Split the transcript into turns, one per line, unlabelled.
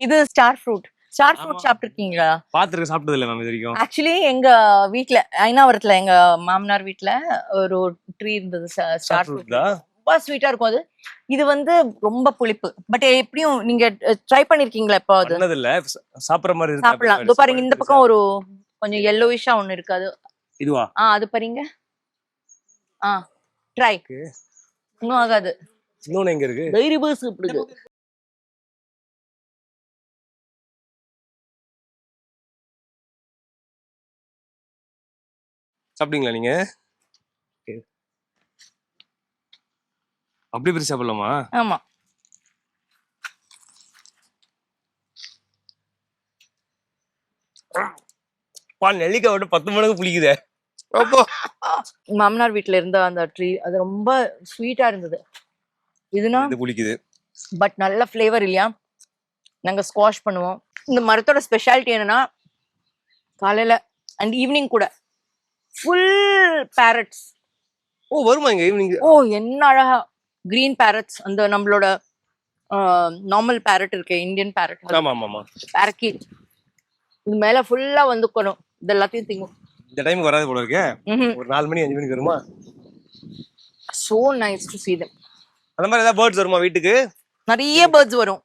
இது star fruit star fruit. சாப்பிட்டுருக்கீங்களா?
பாத்துருக்க சாப்பிட்டது இல்ல மேம் இது வரைக்கும்.
ஆக்சுவலி எங்க வீட்ல ஐநாவரத்துல எங்க மாமனார் வீட்ல ஒரு ட்ரீ இருந்தது ஸ்டார் ஃப்ரூட் ரொம்ப ஸ்வீட்டா இருக்கும் அது. இது வந்து ரொம்ப புளிப்பு. பட் எப்படியும் நீங்க ட்ரை பண்ணிருக்கீங்களா இப்போ அது
இல்ல சாப்பிடுற மாதிரி இருக்கு.
சாப்பிடலாம். இதோ பாருங்க இந்த பக்கம் ஒரு கொஞ்சம் yellowish-ஆ ஒண்ணு இருக்கு அது.
இதுவா?
ஆ அது பாருங்க. ஆ ட்ரை. இன்னும் ஆகாது.
இன்னொன்னு எங்க இருக்கு?
தைரிய பஸ் இப்படி
சாப்பிட்டீங்களா நீங்க. அப்படி பிரிச்சு சாப்பிடலாமா
ஆமா.
பா நெல்லிக்காய் விட்டு பத்து மடங்கு புளிக்குதே. அப்போ.
மாமனார் வீட்ல இருந்த அந்த ட்ரீ அது ரொம்ப ஸ்வீட்டா இருந்தது. இதுனா
இது புளிக்குது.
பட் நல்ல ஃப்ளேவர் இல்லையா? நாங்க ஸ்குவாஷ் பண்ணுவோம். இந்த மரத்தோட ஸ்பெஷாலிட்டி என்னன்னா காலையில அண்ட் ஈவினிங் கூட ஃபுல் பேரட்ஸ்
ஓ வருமா இங்க ஈவினிங்
ஓ என்ன அழகா. கிரீன் பேரட்ஸ் அந்த நம்மளோட நார்மல் பேரட் இருக்கு இந்தியன் பேரட்
ஆமா ஆமா ஆமா
பேரக்கி இது மேல ஃபுல்லா வந்துக்கணும். இது எல்லாத்தையும் திங்கும்.
இந்த டைமுக்கு வராது போல இருக்கே. ஒரு நாலு மணி அஞ்சு மணிக்கு வருமா?
So nice to see them.
அந்த மாதிரி ஏதாவது பேர்ட்ஸ் வருமா வீட்டுக்கு?
நிறைய பேர்ட்ஸ் வரும்.